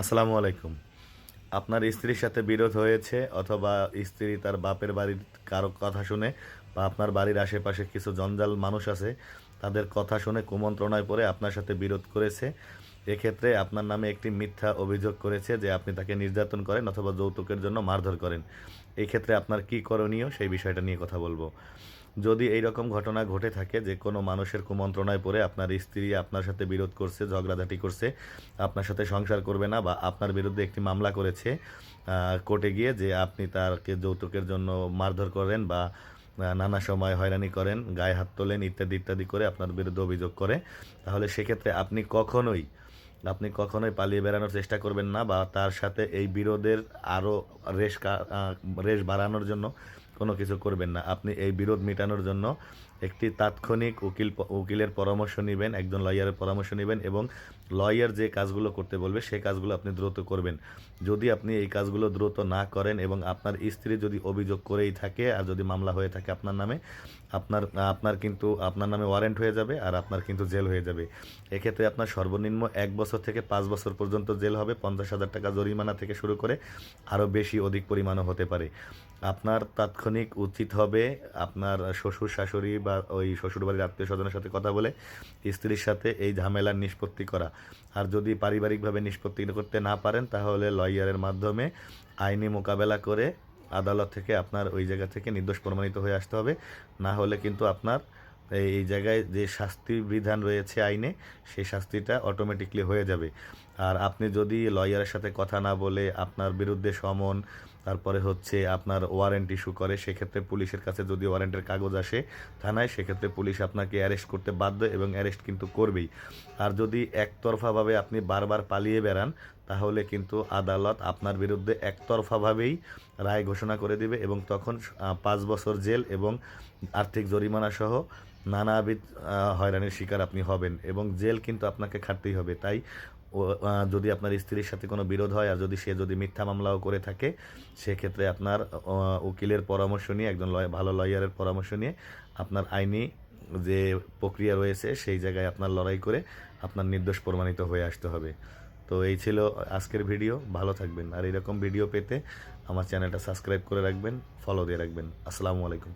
আসসালামু আলাইকুম। আপনার স্ত্রীর সাথে বিরোধ হয়েছে অথবা স্ত্রী তার বাপের বাড়ির কারও কথা শুনে বা আপনার বাড়ির আশেপাশে কিছু জঞ্জাল মানুষ আছে, তাদের কথা শুনে কুমন্ত্রণায় পড়ে আপনার সাথে বিরোধ করেছে। এক্ষেত্রে আপনার নামে একটি মিথ্যা অভিযোগ করেছে যে আপনি তাকে নির্যাতন করেন অথবা যৌতুকের জন্য মারধর করেন। এই ক্ষেত্রে আপনার কি করণীয় সেই বিষয়টা নিয়ে কথা বলব। যদি এই রকম ঘটনা ঘটে থাকে, যে কোনো মানুষের কুমন্ত্রণায় পড়ে আপনার স্ত্রী আপনার সাথে বিরোধ করছে, ঝগড়াঝাটি করছে, আপনার সাথে সংসার করবে না বা আপনার বিরুদ্ধে একটি মামলা করেছে কোর্টে গিয়ে যে আপনি তাকে যৌতুকের জন্য মারধর করেন বা নানা সময় হয়রানি করেন, গায়ে হাত তোলেন ইত্যাদি ইত্যাদি করে আপনার বিরুদ্ধে অভিযোগ করে, তাহলে সেক্ষেত্রে আপনি কখনোই আপনি কখনোই পালিয়ে বেড়ানোর চেষ্টা করবেন না বা তার সাথে এই বিরোধের আরও রেশ রেশ বাড়ানোর জন্য কোনো কিছু করবেন না। আপনি এই বিরোধ মেটানোর জন্য একটি তাৎক্ষণিক উকিল উকিলের পরামর্শ নেবেন, একজন লয়ারের পরামর্শ নেবেন এবং লয়ার যে কাজগুলো করতে বলবে, সেই কাজগুলো আপনি দ্রুত করবেন। যদি আপনি এই কাজগুলো দ্রুত না করেন এবং আপনার স্ত্রী যদি অভিযোগ করেই থাকে আর যদি মামলা হয়ে থাকে আপনার নামে, আপনার আপনার কিন্তু, আপনার নামে ওয়ারেন্ট হয়ে যাবে আর আপনার কিন্তু জেল হয়ে যাবে। এক্ষেত্রে আপনার সর্বনিম্ন এক বছর থেকে পাঁচ বছর পর্যন্ত জেল হবে, পঞ্চাশ হাজার টাকা জরিমানা থেকে শুরু করে আরও বেশি অধিক পরিমাণও হতে পারে। আপনার তাৎক্ষণিক উচিত হবে। আপনার শ্বশুর, শাশুড়ি বা ওই শ্বশুরবাড়ির আত্মীয় স্বজনের সাথে কথা বলে স্ত্রীর সাথে এই ঝামেলার নিষ্পত্তি করা। আর যদি পারিবারিকভাবে নিষ্পত্তি করতে না পারেন, তাহলে লয়ারের মাধ্যমে আইনি মোকাবেলা করে আদালত থেকে আপনার ওই জায়গা থেকে নির্দোষ প্রমাণিত হয়ে আসতে হবে। না হলে কিন্তু আপনার এই জায়গায় যে শাস্তি বিধান রয়েছে আইনে, সেই শাস্তিটা অটোমেটিকলি হয়ে যাবে। আর আপনি যদি লয়ারের সাথে কথা না বলে আপনার বিরুদ্ধে সমন তারপরে হচ্ছে আপনার ওয়ারেন্ট ইস্যু করে, সেক্ষেত্রে পুলিশের কাছে যদি ওয়ারেন্টের কাগজ আসে থানায়, সেক্ষেত্রে পুলিশ আপনাকে অ্যারেস্ট করতে বাধ্য এবং অ্যারেস্ট কিন্তু করবেই। আর যদি একতরফাভাবে আপনি বারবার পালিয়ে বেড়ান, তাহলে কিন্তু আদালত আপনার বিরুদ্ধে একতরফাভাবেই রায় ঘোষণা করে দিবে এবং তখন পাঁচ বছর জেল এবং আর্থিক জরিমানা সহ নানাবিধ হয়রানির শিকার আপনি হবেন এবং জেল কিন্তু আপনাকে খাটতেই হবে। তাই যদি আপনার স্ত্রীর সাথে কোনো বিরোধ হয় আর যদি সে যদি মিথ্যা মামলাও করে থাকে সেক্ষেত্রে আপনার উকিলের পরামর্শ নিয়ে, একজন লয়, ভালো লয়ারের পরামর্শ নিয়ে আপনার আইনি যে প্রক্রিয়া রয়েছে, সেই জায়গায় আপনার লড়াই করে আপনার নির্দোষ প্রমাণিত হয়ে আসতে হবে। তো এই ছিল আজকের ভিডিও। ভালো থাকবেন। আর এরকম ভিডিও পেতে আমার চ্যানেলটা সাবস্ক্রাইব করে রাখবেন, ফলো দিয়ে রাখবেন। আসসালামু আলাইকুম।